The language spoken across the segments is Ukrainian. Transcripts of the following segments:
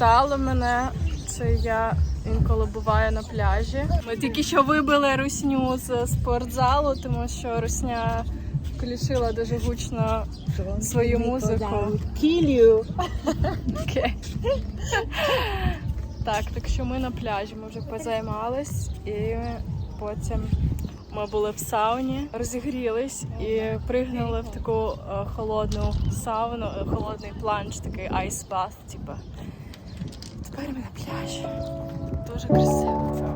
Ви мене, це я інколи буваю на пляжі. Ми тільки що вибили русню з спортзалу, тому що русня включила дуже гучно свою музику. Kill you. Окей. Так, так що ми на пляжі, ми вже позаймались і потім ми були в сауні, розігрілись і пригнули в таку е, холодну сауну, е, холодний планч, такий bath, типу. Ми на пляжі. Дуже красиво.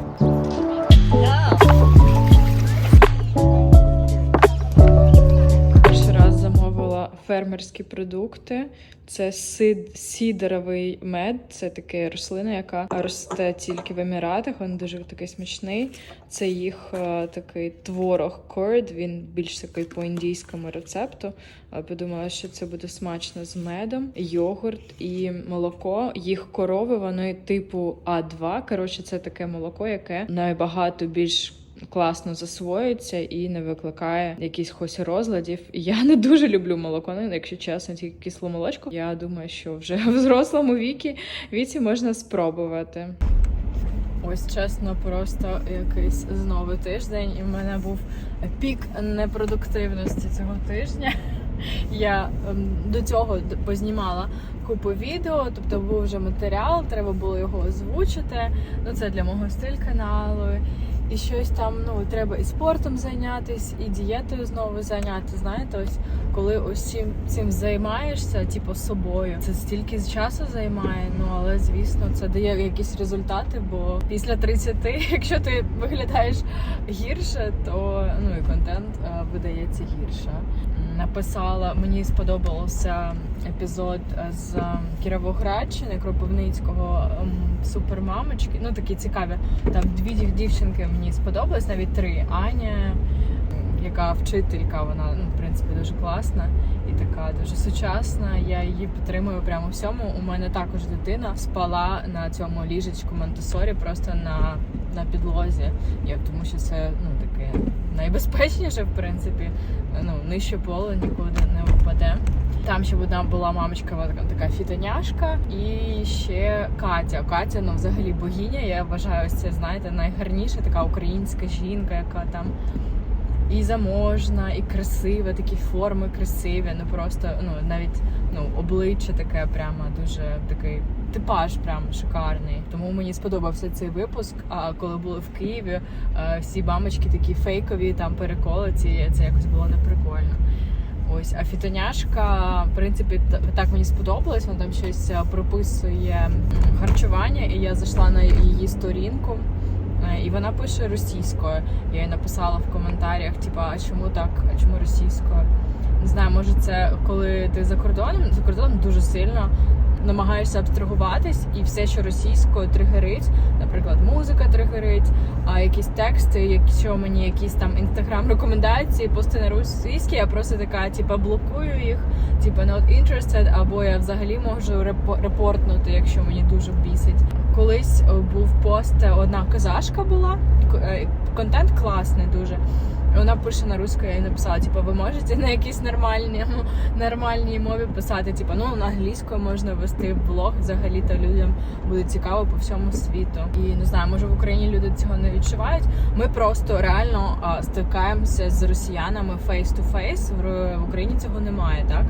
Фермерські продукти. Це сідеровий мед, це така рослина, яка росте тільки в Еміратах. Він дуже такий смачний. Це їх е, такий творог корд. Він більш такий по індійському рецепту. Е, Подумала, що це буде смачно з медом, йогурт і молоко. Їх корови вони типу А2. Коротше, це таке молоко, яке набагато більш класно засвоюється і не викликає якихось розладів. Я не дуже люблю молоко, ну, якщо чесно, тільки кислу молочку. Я думаю, що вже в взрослому вікі віці можна спробувати. Ось чесно, просто якийсь знову тиждень, і в мене був пік непродуктивності цього тижня. Я ем, до цього познімала купу відео, тобто був вже матеріал, треба було його озвучити. Ну це для мого стиль каналу. І щось там, ну треба і спортом зайнятися, і дієтою знову зайняти. Знаєте, ось коли ось цим, цим займаєшся, типу собою, це стільки часу займає. Ну але звісно, це дає якісь результати. Бо після 30, якщо ти виглядаєш гірше, то ну і контент е, видається гірше. Написала, мені сподобався епізод з е, Кіровоградщини, Кропивницького ем, супермамочки. Ну такі цікаві. Там дві дів- дівчинки мені сподобались, навіть три. Аня, яка вчителька, вона ну, в принципі дуже класна і така дуже сучасна. Я її підтримую прямо всьому. У мене також дитина спала на цьому ліжечку Монтесорі, просто на, на підлозі. Я, тому що це ну таке найбезпечніше, в принципі. Ну, нижче поле нікуди не впаде. Там ще одна була мамочка, така- фітоняшка, і ще Катя. Катя, ну взагалі богиня. Я вважаю, це знаєте, найгарніша така українська жінка, яка там і заможна, і красива, такі форми красиві. Ну просто ну навіть ну обличчя таке, прямо дуже такий типаж, прям шикарний. Тому мені сподобався цей випуск. А коли були в Києві, е, всі бамочки такі фейкові, там переколоті, це якось було неприкольно. Ось, а фітоняшка, в принципі, так мені сподобалось. Вона там щось е, прописує харчування, і я зайшла на її сторінку. е, І вона пише російською. Я їй написала в коментарях, типа, а чому так, а чому російською? Не знаю, може це коли ти за кордоном, за кордоном дуже сильно намагаєшся абстрагуватись, і все, що російською тригерить, наприклад, музика тригерить, а якісь тексти, якщо мені якісь там інстаграм рекомендації, пости на російській, я просто така, типа, блокую їх, типа not interested, або я взагалі можу репо- репортнути, якщо мені дуже бісить. Колись був пост, одна казашка була, е, контент класний дуже. І Вона пише на русську, я їй написала, типу, ви можете на якійсь нормальній, нормальній мові писати, типу, ну на англійською можна вести блог, взагалі то людям буде цікаво по всьому світу. І не знаю, може в Україні люди цього не відчувають. Ми просто реально а, стикаємося з росіянами to face. В, в Україні цього немає, так?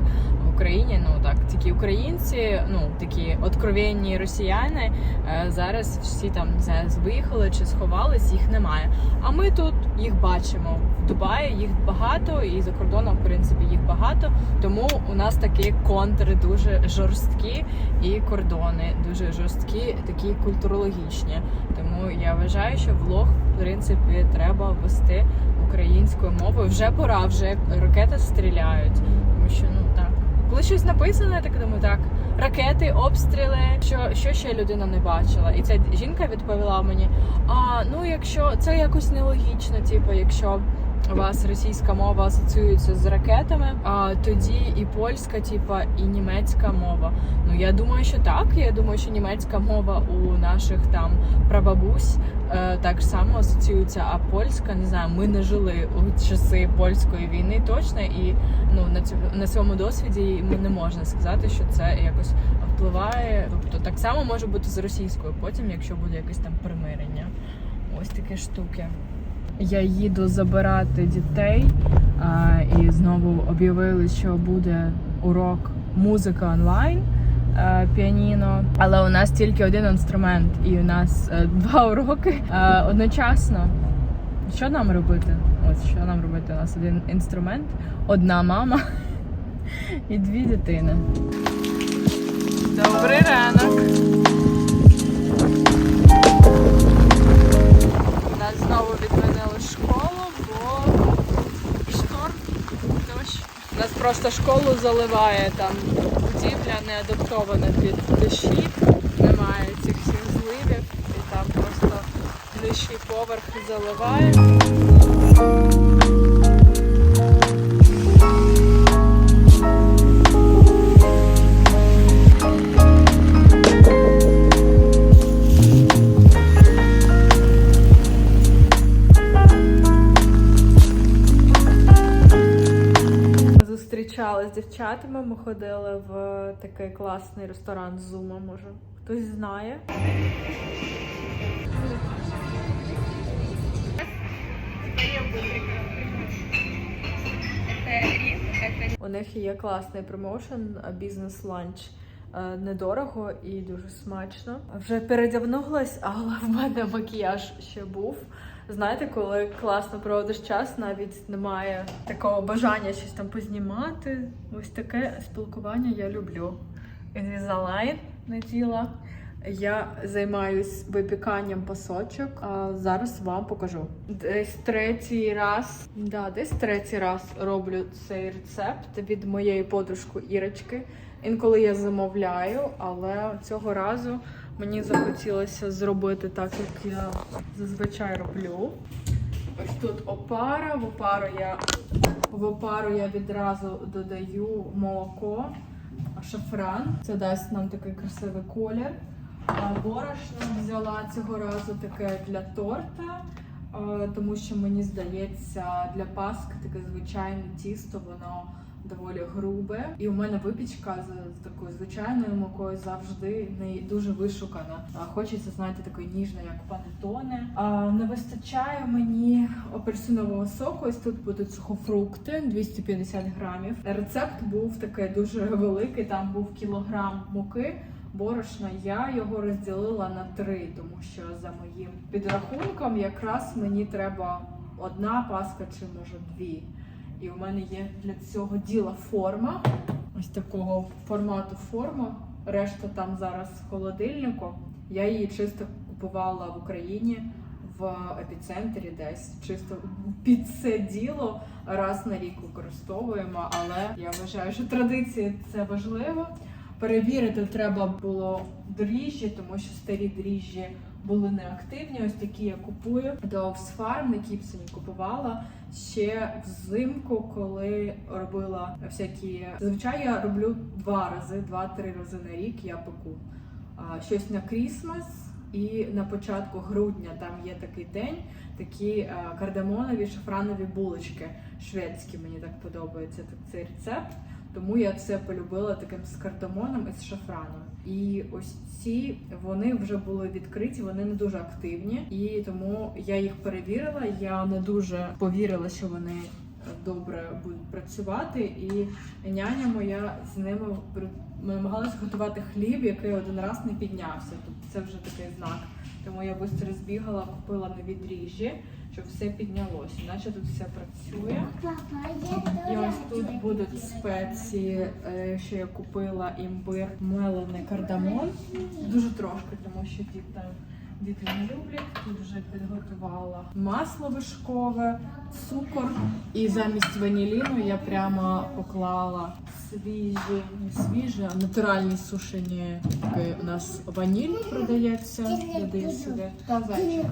Україні, ну так, такі українці, ну такі откровенні росіяни. е, Зараз всі там не знаю, виїхали чи сховались, їх немає. А ми тут їх бачимо в Дубаї. Їх багато, і за кордоном, в принципі, їх багато. Тому у нас такі контри дуже жорсткі, і кордони дуже жорсткі, такі культурологічні. Тому я вважаю, що влог в принципі треба вести українською мовою. Вже пора, вже ракети стріляють. Тому що ну Коли щось написано, я так думаю, так. Ракети, обстріли, що, що ще людина не бачила. І ця жінка відповіла мені: а ну якщо це якось нелогічно, типу, якщо вас російська мова асоціюється з ракетами, а тоді і польська, типа, і німецька мова. Ну я думаю, що так. Я думаю, що німецька мова у наших там прабабусь е, так само асоціюється, а польська не знаю. Ми не жили у часи польської війни точно, і ну на цьому на цьому досвіді ми не можна сказати, що це якось впливає. Тобто так само може бути з російською, потім, якщо буде якесь там примирення. Ось такі штуки. Я їду забирати дітей, а, і знову об'явили, що буде урок музика онлайн. е, Піаніно, але у нас тільки один інструмент, і у нас е, два уроки е, одночасно. Що нам робити? Ось що нам робити? У нас один інструмент, одна мама і дві дитини. Добрий ранок. У Нас знову відмінили школу, бо шторм, дощ. Нас просто школу заливає там. Будівля не адаптована під дощі, немає цих всіх зливів, і там просто нижчий поверх заливає. Дівчатами. Ми ходили в такий класний ресторан Зума. Може хтось знає. У них є класний промоушен, бізнес-ланч. Е, Недорого і дуже смачно. Вже передягнулась, але в мене макіяж ще був. Знаєте, коли класно проводиш час, навіть немає такого бажання щось там познімати. Ось таке спілкування я люблю. Інвізалайн наділа. Я займаюсь випіканням пасочок. А зараз вам покажу. Десь третій раз, да, десь третій раз роблю цей рецепт від моєї подружки Ірочки. Інколи я замовляю, але цього разу мені захотілося зробити так, як я зазвичай роблю. Ось тут опара. В опару я в опару я відразу додаю молоко, шафран. Це дасть нам такий красивий колір. А Борошно взяла цього разу таке для торта, е, тому що мені здається, для паски таке звичайне тісто, воно доволі грубе. І у мене випічка з, такою звичайною мукою завжди не дуже вишукана. Хочеться, знаєте, такої ніжної, як панетоне. А не вистачає мені апельсинового соку. Ось тут будуть сухофрукти 250 грамів. Рецепт був такий дуже великий. Там був кілограм муки. Борошна я його розділила на три, тому що за моїм підрахунком якраз мені треба одна паска чи може дві. І у мене є для цього діла форма. Ось такого формату форма. Решта там зараз холодильнику. Я її чисто купувала в Україні в епіцентрі десь. Чисто під це діло раз на рік використовуємо, але я вважаю, що традиції це важливо. Перевірити треба було дріжджі, тому що старі дріжджі були неактивні. Ось такі я купую до Oxfarm, на Кіпсоні купувала ще взимку, коли робила всякі. Зазвичай я роблю два рази, два-три рази на рік я пеку. Щось на Крісмас і на початку грудня там є такий день, такі е, кардамонові шафранові булочки шведські. Мені так подобається так- цей рецепт. Тому я це полюбила таким з кардамоном і з шафраном. І ось ці вони вже були відкриті, вони не дуже активні, і тому я їх перевірила. Я не дуже повірила, що вони добре будуть працювати. І няня моя з ними намагалась готувати хліб, який один раз не піднявся. Тобто це вже такий знак. Тому я швидко збігала, купила нові дріжджі, щоб все піднялося. Наче тут все працює. І ось тут будуть спеції, е, що я купила імбир, мелений кардамон. Дуже трошки, тому що діти, діти не люблять. Тут вже підготувала масло вишкове, цукор. І замість ваніліну я прямо поклала свіжі, не свіжі, а натуральні сушені. Такий у нас ваніль продається. Я даю сюди. Та зайчик.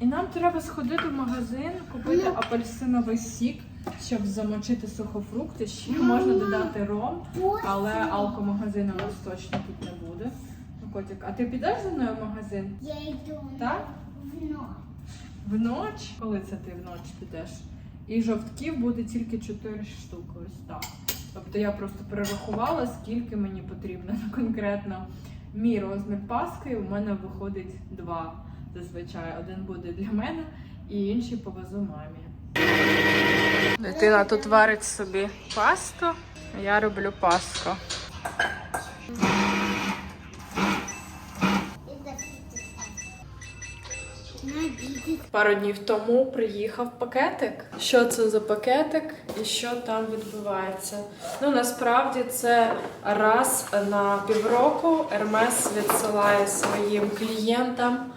І нам треба сходити в магазин, купити апельсиновий сік, щоб замочити сухофрукти. Ще можна додати ром, але алкомагазину у нас точно тут не буде. Ну, котик, а ти підеш зі мною в магазин? Я йду Так? в ночь. Вночі? Коли це ти вночі підеш? І жовтків буде тільки 4 штуки, ось так. Тобто я просто перерахувала, скільки мені потрібно конкретно. Мій розмір паски у мене виходить два зазвичай. Один буде для мене і інший повезу мамі. Дитина тут варить собі пасту, я роблю паску. Пару днів тому приїхав пакетик. Що це за пакетик і що там відбувається? Ну насправді це раз на півроку Ермес відсилає своїм клієнтам,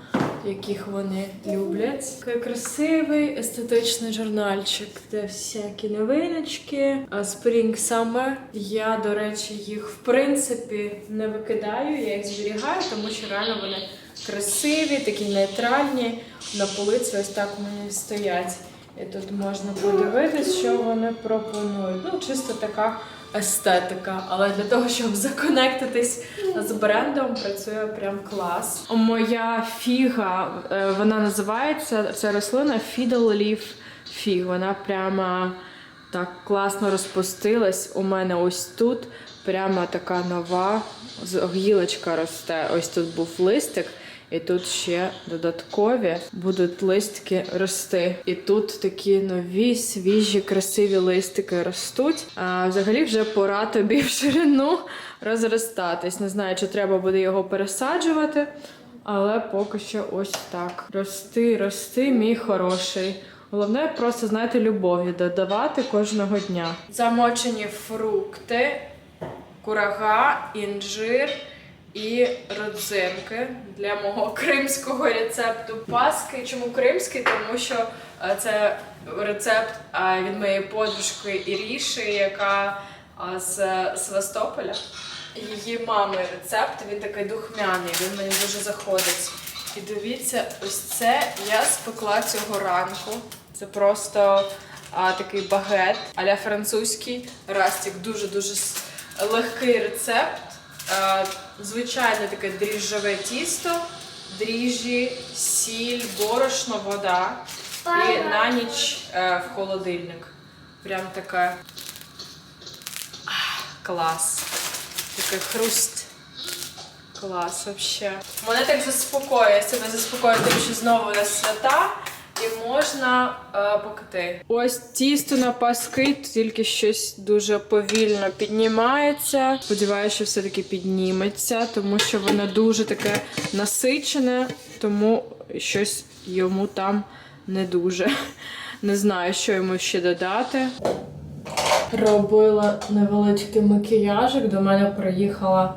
яких вони люблять. Такий красивий естетичний журнальчик, де всякі новиночки. Spring Summer. Я, до речі, їх в принципі не викидаю, я їх зберігаю, тому що реально вони красиві, такі нейтральні. На полиці ось так мене стоять. І тут можна подивитись, що вони пропонують. Ну, чисто така естетика. Але для того, щоб законектитись з брендом, працює прям клас. Моя фіга, е, вона називається ця рослина Fiddle Leaf Fig. Вона прямо так класно розпустилась. У мене ось тут прямо така нова гілочка росте. Ось тут був листик. І тут ще додаткові будуть листики рости. І тут такі нові, свіжі, красиві листики ростуть. А взагалі вже пора тобі в ширину розростатись. Не знаю, чи треба буде його пересаджувати, але поки що ось так. Рости, рости, мій хороший. Головне просто знаєте любові додавати кожного дня. Замочені фрукти, курага, інжир і родзинки для мого кримського рецепту паски. Чому кримський? Тому що е, це рецепт е, від моєї подружки Іріші, яка е, з Севастополя. Її мами рецепт, він такий духмяний, він мені дуже заходить. І дивіться, ось це я спекла цього ранку. Це просто а, такий багет а-ля французький. Растік дуже-дуже легкий рецепт. А, звичайне таке дріжджове тісто, дріжджі, сіль, борошно, вода. І на ніч е, в холодильник. Прям така клас. Такий хруст. Клас, вообще. Мене так заспокоює. Я себе заспокоюю тим, що знову на свята і можна е, покати. Ось тісто на паски, тільки щось дуже повільно піднімається. Сподіваюся, що все-таки підніметься, тому що воно дуже таке насичене, тому щось йому там не дуже. Не знаю, що йому ще додати. Робила невеличкий макіяжик. До мене приїхала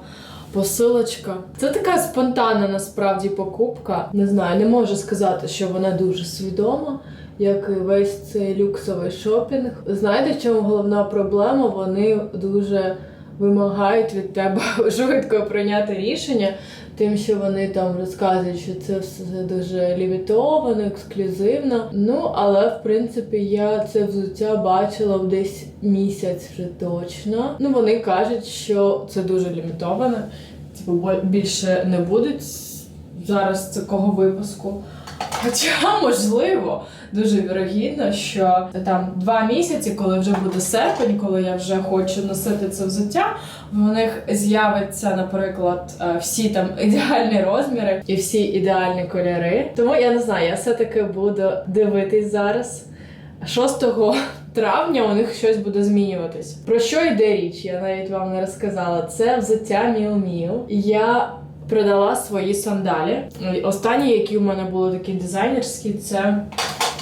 посилочка. Це така спонтанна насправді покупка. Не знаю, не можу сказати, що вона дуже свідома, як і весь цей люксовий шопінг. Знаєте, в чому головна проблема? Вони дуже вимагають від тебе швидко прийняти рішення, тим, що вони там розказують, що це все дуже лімітовано, ексклюзивно. Ну, але в принципі я це взуття бачила десь місяць вже точно. Ну, вони кажуть, що це дуже лімітовано. Типу, більше не будуть зараз такого випуску. Хоча, можливо, дуже вірогідно, що там два місяці, коли вже буде серпень, коли я вже хочу носити це взуття, в них з'явиться, наприклад, е, всі там ідеальні розміри і всі ідеальні кольори. Тому я не знаю, я все-таки буду дивитись зараз. 6 травня у них щось буде змінюватись. Про що йде річ? Я навіть вам не розказала. Це взуття Міу Міу. Я продала свої сандалі. Останні, які у мене були такі дизайнерські, це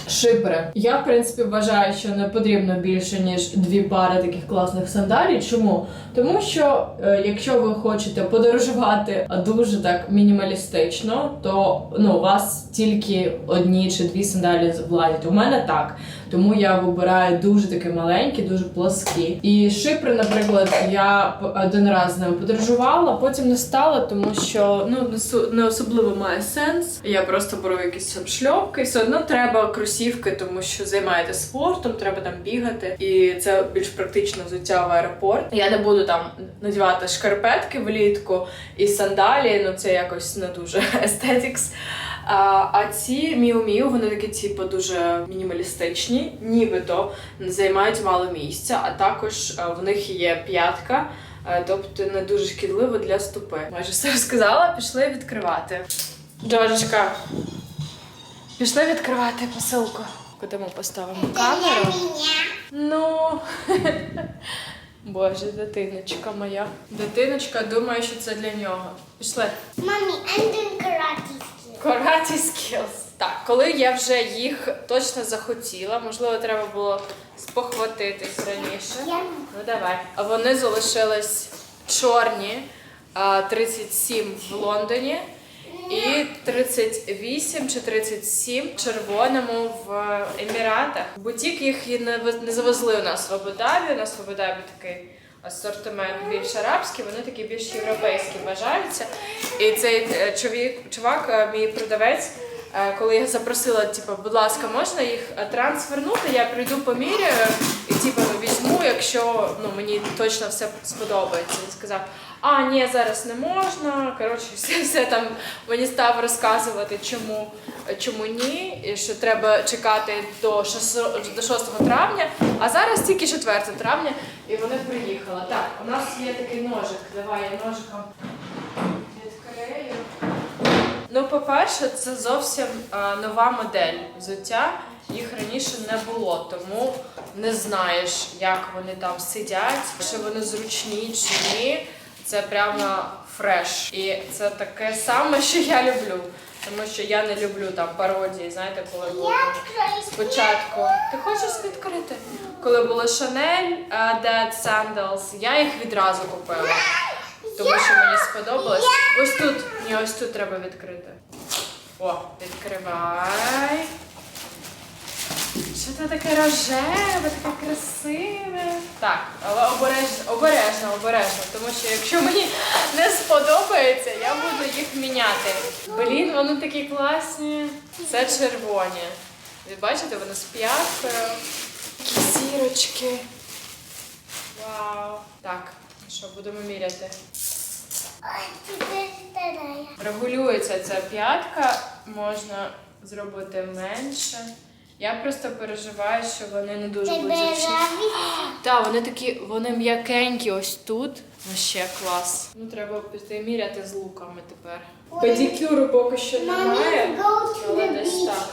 шипери. Я, в принципі, вважаю, що не потрібно більше ніж дві пари таких класних сандалій. Чому? Тому що е, якщо ви хочете подорожувати дуже так мінімалістично, то ну у вас тільки одні чи дві сандалі влазять. У мене так. Тому я вибираю дуже такі маленькі, дуже плоскі. І шипри, наприклад, я один раз з ними подорожувала, потім не стала, тому що ну не особливо має сенс. Я просто беру якісь там шльопки, все одно треба кросівки, тому що займаєтесь спортом, треба там бігати, і це більш практично взуття в аеропорт. Я не буду там надівати шкарпетки влітку і сандалі. Ну це якось не дуже естетікс. А, ці міу-міу, вони такі, типу, дуже мінімалістичні, нібито займають мало місця, а також е, в них є п'ятка, е, тобто не дуже шкідливо для стопи. Майже все розказала, пішли відкривати. Джорджка, пішли відкривати посилку. Куди ми поставимо камеру? Ну. Боже, дитиночка моя. Дитиночка думає, що це для нього. Пішли. Mommy, I'm doing karate. Караті skills. Так, коли я вже їх точно захотіла, можливо, треба було спохватитись раніше. Ну давай. А вони залишились чорні, а, 37 в Лондоні і 38 чи 37 в червоному в Еміратах. Бутік їх і не не завезли у нас в Абу-Дабі. У нас в Абу-Дабі такий асортимент більш арабський, вони такі більш європейські вважаються. І цей е, чоловік, чувак, е, мій продавець. е, Коли я запросила, типу, будь ласка, можна їх трансфернути, я прийду поміряю і типу, візьму, якщо ну, мені точно все сподобається. Він сказав, а ні, зараз не можна. Коротше, все, все там мені став розказувати, чому, чому ні, і що треба чекати до 6, до 6 травня, а зараз тільки 4 травня, і вони приїхали. Так, у нас є такий ножик. Давай я ножиком відкрию. Ну, по-перше, це зовсім нова модель взуття. Їх раніше не було, тому не знаєш, як вони там сидять, чи вони зручні чи ні. Це прямо фреш. І це таке саме, що я люблю. Тому що я не люблю там пародії, знаєте, коли було спочатку. Ти хочеш відкрити? Коли було Chanel uh, Dead Sandals, я їх відразу купила. Тому що мені сподобалось. Ось тут, ні, ось тут треба відкрити. О, відкривай. Що це таке рожеве, таке красиве. Так, але обережно, обережно, обережно, тому що якщо мені не сподобається, я буду їх міняти. Блін, вони такі класні. Це червоні. Ви бачите, вони з п'яткою. Такі зірочки. Вау. Так, що будемо міряти? Регулюється ця п'ятка, можна зробити менше. Я просто переживаю, що вони не дуже будуть зручні. Так, вони такі, вони м'якенькі ось тут. Ще клас. Ну, треба піти міряти з луками тепер. Педикюру поки що немає, але десь так.